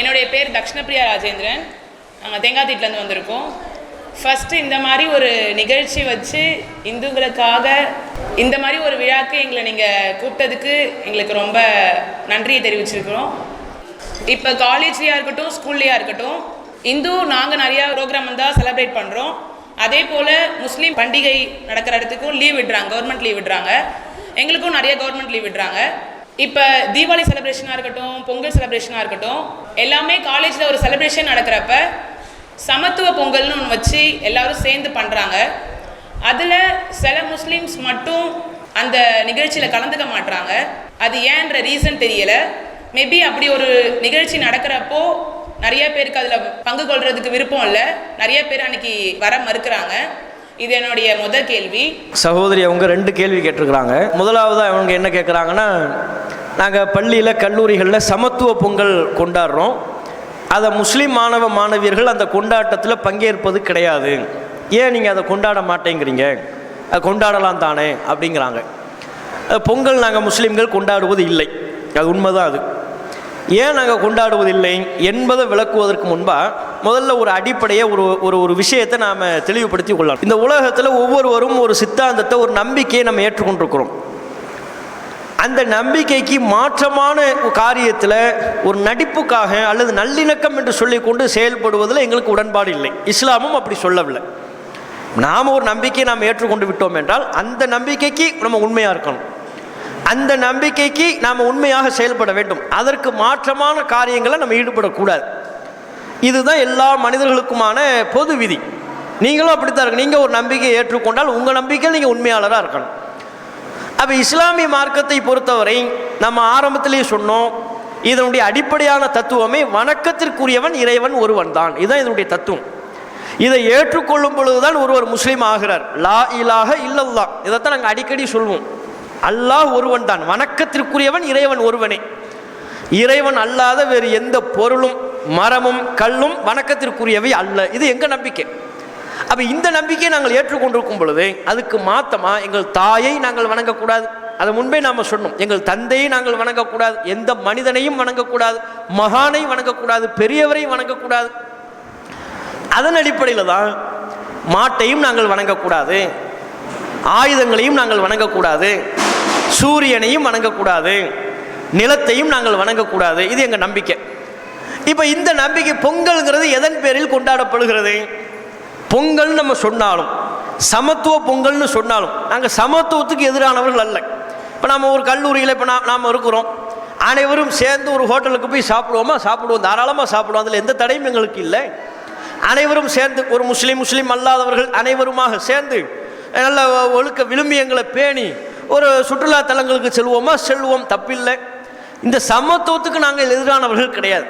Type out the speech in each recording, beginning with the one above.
என்னுடைய பேர் தக்ஷணப்பிரியா ராஜேந்திரன். நாங்கள் தேங்காத்தீட்டிலேருந்து வந்திருக்கோம். ஃபஸ்ட்டு இந்த மாதிரி ஒரு நிகழ்ச்சி வச்சு இந்துங்களுக்காக இந்த மாதிரி ஒரு விழாக்கு எங்களை நீங்கள் கூப்பிட்டதுக்கு எங்களுக்கு ரொம்ப நன்றியை தெரிவிச்சிருக்கிறோம். இப்போ காலேஜ்லேயா இருக்கட்டும் ஸ்கூல்லையா இருக்கட்டும் இந்து நாங்கள் நிறையா ப்ரோக்ராம் வந்தால் செலிப்ரேட் பண்ணுறோம் அதே போல் முஸ்லீம் பண்டிகை நடக்கிற இடத்துக்கும் லீவ் விடுறாங்க கவர்மெண்ட் லீவ் விடுறாங்க. எங்களுக்கும் நிறைய கவர்மெண்ட் லீவ் விடுறாங்க. இப்போ தீபாவளி செலிப்ரேஷனாக இருக்கட்டும் பொங்கல் செலிப்ரேஷனாக இருக்கட்டும் எல்லாமே காலேஜில் ஒரு செலிப்ரேஷன் நடக்கிறப்ப சமத்துவ பொங்கல்னு ஒன்று வச்சு எல்லோரும் சேர்ந்து பண்ணுறாங்க அதில் சில முஸ்லீம்ஸ் மட்டும் அந்த நிகழ்ச்சியில் கலந்துக்க மாட்றாங்க. அது ஏன்ற ரீசன் தெரியலை. மேபி அப்படி ஒரு நிகழ்ச்சி நடக்கிறப்போ நிறைய பேருக்கு அதில் பங்கு கொள்றதுக்கு விருப்பம் இல்லை. நிறைய பேர் அன்னைக்கு வர மறுக்கிறாங்க. இது என்னுடைய முதல் கேள்வி. சகோதரி அவங்க ரெண்டு கேள்வி கேட்டிருக்கிறாங்க. முதலாவது அவங்க என்ன கேட்குறாங்கன்னா நாங்கள் பள்ளியில் கல்லூரிகளில் சமத்துவ பொங்கல் கொண்டாடுறோம். அதை முஸ்லீம் மாணவ மாணவியர்கள் அந்த கொண்டாட்டத்தில் பங்கேற்பது கிடையாது. ஏன் நீங்கள் அதை கொண்டாட மாட்டேங்கிறீங்க? அதை கொண்டாடலாம் தானே அப்படிங்கிறாங்க. பொங்கல் நாங்கள் முஸ்லீம்கள் கொண்டாடுவது இல்லை. அது உண்மைதான் அது. ஏன் நாங்கள் கொண்டாடுவதில்லை என்பதை விளக்குவதற்கு முன்பாக முதல்ல ஒரு அடிப்படையை ஒரு ஒரு ஒரு விஷயத்தை நாம் தெளிவுபடுத்தி கொள்ளலாம். இந்த உலகத்தில் ஒவ்வொருவரும் ஒரு சித்தாந்தத்தை ஒரு நம்பிக்கையை நம்ம ஏற்றுக்கொண்டிருக்கிறோம். அந்த நம்பிக்கைக்கு மாற்றமான காரியத்தில் ஒரு நடிப்புக்காக அல்லது நல்லிணக்கம் என்று சொல்லிக்கொண்டு செயல்படுவதில் எங்களுக்கு உடன்பாடு இல்லை. இஸ்லாமும் அப்படி சொல்லவில்லை. நாம் ஒரு நம்பிக்கையை நாம் ஏற்றுக்கொண்டு விட்டோம் என்றால் அந்த நம்பிக்கைக்கு நம்ம உண்மையாக இருக்கணும். அந்த நம்பிக்கைக்கு நாம் உண்மையாக செயல்பட வேண்டும். அதற்கு மாற்றமான காரியங்களை நம்ம ஈடுபடக்கூடாது. இதுதான் எல்லா மனிதர்களுக்குமான பொது விதி. நீங்களும் அப்படித்தான் இருக்கணும். நீங்கள் ஒரு நம்பிக்கையை ஏற்றுக்கொண்டால் உங்கள் நம்பிக்கையில் நீங்கள் உண்மையாளராக இருக்கணும். அப்போ இஸ்லாமிய மார்க்கத்தை பொறுத்தவரை நம்ம ஆரம்பத்திலேயே சொன்னோம் இதனுடைய அடிப்படையான தத்துவமே வணக்கத்திற்குரியவன் இறைவன் ஒருவன் தான். இதுதான் இதனுடைய தத்துவம். இதை ஏற்றுக்கொள்ளும் பொழுதுதான் ஒருவர் முஸ்லீம் ஆகிறார். லா இலாக இல்லல்லா இதைத்தான் நாங்கள் அடிக்கடி சொல்வோம். அல்லாஹ் ஒருவன் தான். வணக்கத்திற்குரியவன் இறைவன் ஒருவனே. இறைவன் அல்லாத வேறு எந்த பொருளும் மரமும் கல்லும் வணக்கத்திற்குரியவை அல்ல. இது எங்கள் நம்பிக்கை? அப்போ இந்த நம்பிக்கையை நாங்கள் ஏற்றுக்கொண்டிருக்கும் பொழுது அதுக்கு மாத்தமாக எங்கள் தாயை நாங்கள் வணங்கக்கூடாது. அதை முன்பே நாம் சொன்னோம். எங்கள் தந்தையை நாங்கள் வணங்கக்கூடாது. எந்த மனிதனையும் வணங்கக்கூடாது. மகானை வணங்கக்கூடாது. பெரியவரை வணங்கக்கூடாது. அதன் அடிப்படையில் தான் மாட்டையும் நாங்கள் வணங்கக்கூடாது. ஆயுதங்களையும் நாங்கள் வணங்கக்கூடாது. சூரியனையும் வணங்கக்கூடாது. நிலத்தையும் நாங்கள் வணங்கக்கூடாது. இது எங்கள் நம்பிக்கை. இப்போ இந்த நம்பிக்கை பொங்கல்ங்கிறது எதன் பேரில் கொண்டாடப்படுகிறது? பொங்கல் நம்ம சொன்னாலும் சமத்துவ பொங்கல்னு சொன்னாலும் நாங்கள் சமத்துவத்துக்கு எதிரானவர்கள் அல்ல. இப்போ நம்ம ஒரு கல்லூரியில் இப்போ நான் நாம் இருக்கிறோம். அனைவரும் சேர்ந்து ஒரு ஹோட்டலுக்கு போய் சாப்பிடுவோமா? சாப்பிடுவோம். தாராளமாக சாப்பிடுவோம். அதில் எந்த தடையும் எங்களுக்கு இல்லை. அனைவரும் சேர்ந்து ஒரு முஸ்லீம் முஸ்லீம் அல்லாதவர்கள் அனைவருமாக சேர்ந்து நல்ல ஒழுக்க விழுமியங்களை பேணி ஒரு சுற்றுலா தலங்களுக்கு செல்வோமா? செல்வோம். தப்பில்லை. இந்த சமத்துவத்துக்கு நாங்கள் எதிரானவர்கள் கிடையாது.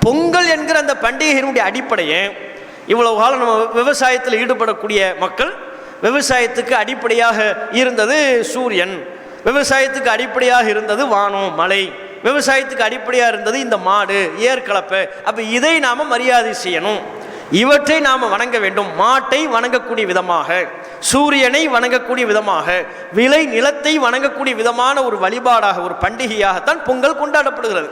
பொங்கல் என்கிற அந்த பண்டிகையினுடைய அடிப்படையை இவ்வளவு காலம் நம்ம விவசாயத்தில் ஈடுபடக்கூடிய மக்கள் விவசாயத்துக்கு அடிப்படையாக இருந்தது சூரியன். விவசாயத்துக்கு அடிப்படையாக இருந்தது வானம் மலை. விவசாயத்துக்கு அடிப்படையாக இருந்தது இந்த மாடு ஏற்கலப்பை அப்போ இதை நாம் மரியாதை செய்யணும். இவற்றை நாம் வணங்க வேண்டும். மாட்டை வணங்கக்கூடிய விதமாக சூரியனை வணங்கக்கூடிய விதமாக விளை நிலத்தை வணங்கக்கூடிய விதமான ஒரு வழிபாடாக ஒரு பண்டிகையாகத்தான் பொங்கல் கொண்டாடப்படுகிறது.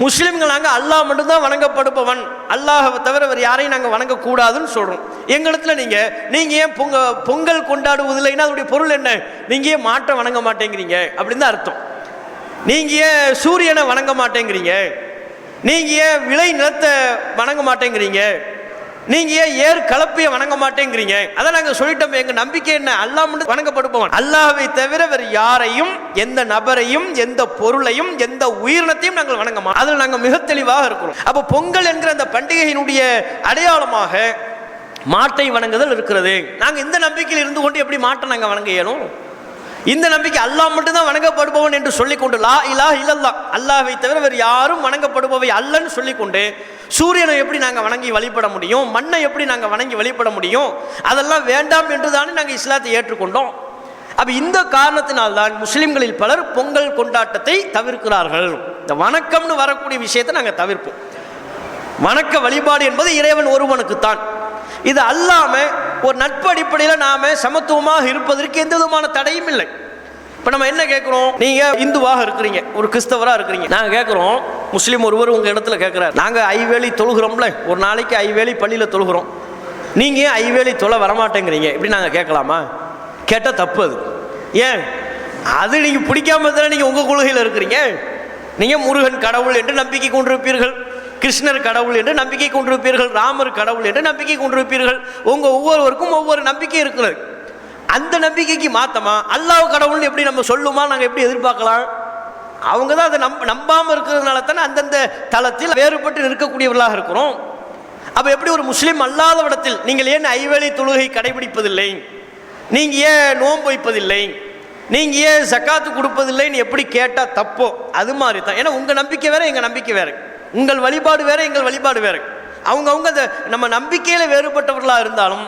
முஸ்லீம்கள் நாங்கள் அல்லாஹ் மட்டும்தான் வணங்கப்படுபவன். அல்லாஹை தவிர வேறு யாரையும் நாங்கள் வணங்கக்கூடாதுன்னு சொல்கிறோம் எங்களிடத்துல நீங்கள் நீங்கள் ஏன் பொங்க பொங்கல் கொண்டாடுவதில்லைன்னா அதனுடைய பொருள் என்ன? நீங்கள் ஏன் மாட்டை வணங்க மாட்டேங்கிறீங்க? அப்படின்னு தான் அர்த்தம். நீங்கள் ஏன் சூரியனை வணங்க மாட்டேங்கிறீங்க? நீங்கள் ஏன் விளை நிலத்தை வணங்க மாட்டேங்கிறீங்க? நீங்கள் ஏன் ஏர் கலப்பையை வணங்க மாட்டேங்கிறீங்க? அதை நாங்கள் சொல்லிட்டோம் எங்கள் நம்பிக்கை என்ன? அல்லாஹ் மட்டும் வணங்கப்படுபவன். அல்லாஹ்வை தவிர வேறு யாரையும் எந்த நபரையும் எந்த பொருளையும் எந்த உயிரினத்தையும் நாங்கள் வணங்க மாட்டோம் அதில் நாங்கள் மிக தெளிவாக இருக்கிறோம். அப்போ பொங்கல் என்கிற அந்த பண்டிகையினுடைய அடையாளமாக மாட்டை வணங்குதல் இருக்கிறது. நாங்கள் இந்த நம்பிக்கையில் இருந்து கொண்டு எப்படி மாட்டை நாங்கள் வணங்க இயலும்? இந்த நம்பிக்கை அல்லாஹ் மட்டும்தான் வணங்கப்படுபவன் என்று சொல்லிக்கொண்டு லா இலா இல்லல்லா அல்லாஹை தவிர வேறு யாரும் வணங்கப்படுபவை அல்லன்னு சொல்லிக்கொண்டு சூரியனை எப்படி நாங்கள் வணங்கி வழிபட முடியும் மண்ணை எப்படி நாங்கள் வணங்கி வழிபட முடியும் அதெல்லாம் வேண்டாம் என்று தானே நாங்கள் இஸ்லாத்தை ஏற்றுக்கொண்டோம். அப்போ இந்த காரணத்தினால்தான் முஸ்லிம்களில் பலர் பொங்கல் கொண்டாட்டத்தை தவிர்க்கிறார்கள். இந்த வணக்கம்னு வரக்கூடிய விஷயத்தை நாங்கள் தவிர்ப்போம். வணக்க வழிபாடு என்பது இறைவன் ஒருவனுக்குத்தான். இது அல்லாமல் ஒரு நட்பு அடிப்படையில் நாம சமத்துவமாக இருப்பதற்கு எந்த விதமான தடையும் இல்லை. இப்போ நம்ம என்ன கேட்குறோம் நீங்கள் இந்துவாக இருக்கிறீங்க ஒரு கிறிஸ்தவராக இருக்கிறீங்க. நாங்கள் கேட்குறோம் முஸ்லீம் ஒருவர் உங்கள் இடத்துல கேட்குறாரு நாங்கள் ஐவேலி தொழுகிறோம்ல ஒரு நாளைக்கு ஐவேலி பள்ளியில் தொழுகிறோம். நீங்கள் ஏன் ஐவேலி தொலை வரமாட்டேங்கிறீங்க? இப்படி நாங்கள் கேட்கலாமா? கேட்டால் தப்பு அது. ஏன்? அது நீங்கள் பிடிக்காம தானே நீங்கள் உங்கள் கொள்கையில் இருக்கிறீங்க? நீங்கள் முருகன் கடவுள் என்று நம்பிக்கை கொண்டிருப்பீர்கள். கிருஷ்ணர் கடவுள் என்று நம்பிக்கை கொண்டிருப்பீர்கள் ராமர் கடவுள் என்று நம்பிக்கை கொண்டிருப்பீர்கள். உங்கள் ஒவ்வொருவருக்கும் ஒவ்வொரு நம்பிக்கை இருக்கிறது. அந்த நம்பிக்கைக்கு மாத்தமா? அல்லாஹ் கடவுள்னு எப்படி நம்ம சொல்லுமா? நாங்கள் எப்படி எதிர்பார்க்கலாம்? அவங்க தான் அதை நம்ப நம்பாமல் இருக்கிறதுனால தானே அந்தந்த தளத்தில் வேறுபட்டு நிற்கக்கூடியவர்களாக இருக்கிறோம். அப்போ எப்படி ஒரு முஸ்லீம் அல்லாத இடத்தில் நீங்கள் ஏன் ஐவேளை தொழுகை கடைபிடிப்பதில்லை? நீங்கள் ஏன் நோன்பு வைப்பதில்லை? நீங்கள் ஏன் சக்காத்து கொடுப்பதில்லைன்னு எப்படி கேட்டால் தப்போ? அது மாதிரி தான். ஏன்னா உங்கள் நம்பிக்கை வேறு எங்கள் நம்பிக்கை வேறு. உங்கள் வழிபாடு வேற எங்கள் வழிபாடு வேறு. அவங்க அவங்க நம்ம நம்பிக்கையில் வேறுபட்டவர்களாக இருந்தாலும்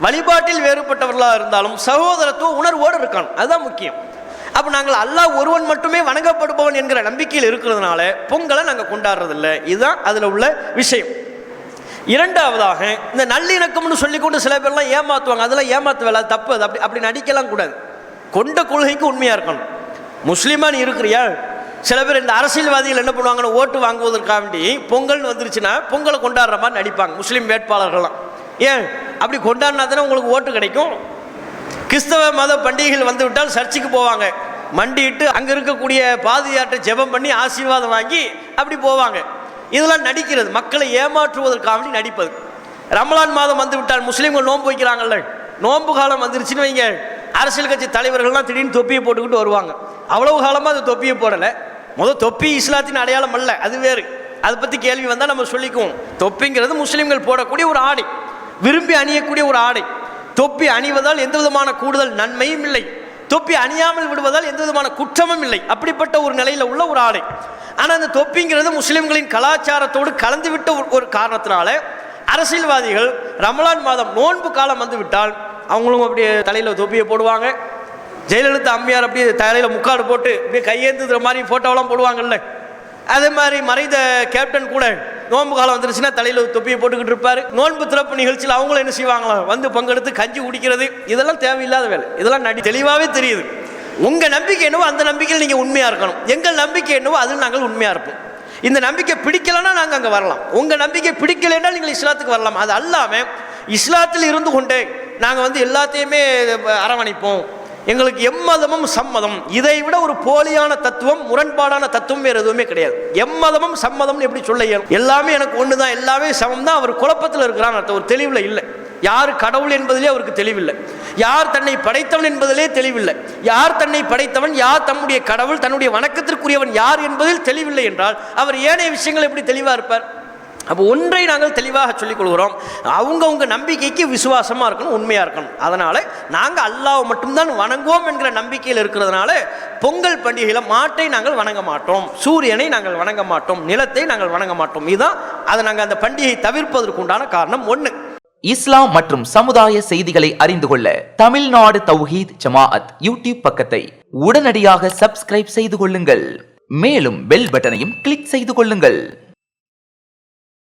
வழிபாட்டில் வேறுபட்டவர்களாக இருந்தாலும் சகோதரத்துவ உணர்வோடு இருக்கணும். அதுதான் முக்கியம். அப்போ நாங்கள் அல்லாஹ் ஒருவன் மட்டுமே வணங்கப்படுபவன் என்கிற நம்பிக்கையில் இருக்கிறதுனால பொங்கலை நாங்கள் கொண்டாடுறதில்ல. இதுதான் அதில் உள்ள விஷயம். இரண்டாவதாக இந்த நல்லிணக்கம்னு சொல்லிக்கொண்டு சில பேர்லாம் ஏமாற்றுவாங்க அதெல்லாம் ஏமாற்ற வேலை தப்பு அது அப்படி அப்படி நடிக்கலாம் கூடாது. கொண்ட கொள்கைக்கு உண்மையாக இருக்கணும். முஸ்லீமாக நீ இருக்கிறியா? சில பேர் இந்த அரசியல்வாதிகள் என்ன பண்ணுவாங்கன்னு ஓட்டு வாங்குவதற்காக வேண்டி பொங்கல்னு வந்துருச்சுன்னா பொங்கலை கொண்டாடுற மாதிரி நடிப்பாங்க முஸ்லீம் வேட்பாளர்கள்லாம். ஏன்? அப்படி கொண்டாடினா தானே உங்களுக்கு ஓட்டு கிடைக்கும். கிறிஸ்தவ மத பண்டிகைகள் வந்து விட்டால் சர்ச்சுக்கு போவாங்க. மண்டிட்டு அங்கே இருக்கக்கூடிய பாதுகாட்டை ஜெபம் பண்ணி ஆசீர்வாதம் வாங்கி அப்படி போவாங்க. இதெல்லாம் நடிக்கிறது மக்களை ஏமாற்றுவதற்காக வேண்டி நடிப்பது. ரமலான் மாதம் வந்து விட்டால் முஸ்லீம்கள் நோன்பு வைக்கிறாங்கல்ல. நோன்பு காலம் வந்துருச்சுன்னு வைங்க. அரசியல் கட்சி தலைவர்கள்லாம் திடீர்னு தொப்பியை போட்டுக்கிட்டு வருவாங்க. அவ்வளவு காலமாக அது தொப்பியை போடலை. முதல் தொப்பி இஸ்லாத்தின் அடையாளம் அல்ல அது வேறு. அதை பற்றி கேள்வி வந்தால் நம்ம சொல்லிக்குவோம். தொப்பிங்கிறது முஸ்லீம்கள் போடக்கூடிய ஒரு ஆடை விரும்பி அணியக்கூடிய ஒரு ஆடை. தொப்பி அணிவதால் எந்த விதமான கூடுதல் நன்மையும் இல்லை. தொப்பி அணியாமல் விடுவதால் எந்த விதமான குற்றமும் இல்லை. அப்படிப்பட்ட ஒரு நிலையில் உள்ள ஒரு ஆடை. ஆனால் அந்த தொப்பிங்கிறது முஸ்லீம்களின் கலாச்சாரத்தோடு கலந்துவிட்ட ஒரு- ஒரு காரணத்தினால அரசியல்வாதிகள் ரமலான் மாதம் நோன்பு காலம் வந்துவிட்டால் அவங்களும் அப்படியே தலையில் தொப்பியை போடுவாங்க. ஜெயலலிதா அம்மையார் அப்படியே தலையில் முக்காடு போட்டு அப்படியே கையேந்துற மாதிரி ஃபோட்டோவெல்லாம் போடுவாங்கல்ல. அதே மாதிரி மறைந்த கேப்டன் கூட நோன்பு காலம் வந்துருச்சுன்னா தலையில் தொப்பியை போட்டுக்கிட்டு இருப்பார். நோன்பு திறப்பு நிகழ்ச்சியில் அவங்களும் என்ன செய்வாங்களாம் வந்து பங்கெடுத்து கஞ்சி குடிக்கிறது. இதெல்லாம் தேவையில்லாத வேலை. இதெல்லாம் நடி தெளிவாகவே தெரியுது. உங்கள் நம்பிக்கை என்னவோ அந்த நம்பிக்கையில் நீங்கள் உண்மையாக இருக்கணும். எங்கள் நம்பிக்கை என்னவோ அதில் நாங்கள் உண்மையாக இருப்போம். இந்த நம்பிக்கை பிடிக்கலைன்னா நாங்கள் அங்கே வரலாம். உங்கள் நம்பிக்கை பிடிக்கலைன்னா நீங்கள் இஸ்லாத்துக்கு வரலாம். அது அல்லாமல் இஸ்லாத்தில் இருந்து கொண்டே நாங்கள் வந்து எல்லாத்தையுமே அரவணைப்போம். எங்களுக்கு எம்மதமும் சம்மதம். இதை விட ஒரு போலியான தத்துவம் முரண்பாடான தத்துவம் வேறு எதுவுமே கிடையாது. எம்மதமும் சம்மதம்னு எப்படி சொல்ல இயலும்? எல்லாமே எனக்கு ஒன்று தான் எல்லாமே சமம் தான் அவர் குழப்பத்தில் இருக்கிறான் அர்த்தம். ஒரு தெளிவில் இல்லை. யார் கடவுள் என்பதிலே அவருக்கு தெளிவில்லை. யார் தன்னை படைத்தவன் என்பதிலே தெளிவில்லை. யார் தன்னை படைத்தவன் யார் தம்முடைய கடவுள் தன்னுடைய வணக்கத்திற்குரியவன் யார் என்பதில் தெளிவில்லை என்றால் அவர் ஏனைய விஷயங்கள் எப்படி தெளிவாக இருப்பார்? அப்போ ஒன்றை நாங்கள் தெளிவாக சொல்லிக் கொள்கிறோம். அவங்கவுங்க நம்பிக்கைக்கு விசுவாசமாக இருக்கணும் உண்மையாக இருக்கணும். அதனால் நாங்கள் அல்லாஹ் மட்டும்தான் வணங்குவோம் என்கிற நம்பிக்கையில் இருக்கிறதுனால பொங்கல் பண்டிகையில் மாட்டை நாங்கள் வணங்க மாட்டோம். சூரியனை நாங்கள் வணங்க மாட்டோம். நிலத்தை நாங்கள் வணங்க மாட்டோம். இதுதான் அதை நாங்கள் அந்த பண்டிகையை தவிர்ப்பதற்கு உண்டான காரணம் ஒன்று இஸ்லாம் மற்றும் சமுதாய செய்திகளை அறிந்து கொள்ள தமிழ்நாடு தௌஹீத் ஜமாஅத் யூடியூப் பக்கத்தை உடனடியாக சப்ஸ்கிரைப் செய்து கொள்ளுங்கள். மேலும் பெல் பட்டனையும் கிளிக் செய்து கொள்ளுங்கள்.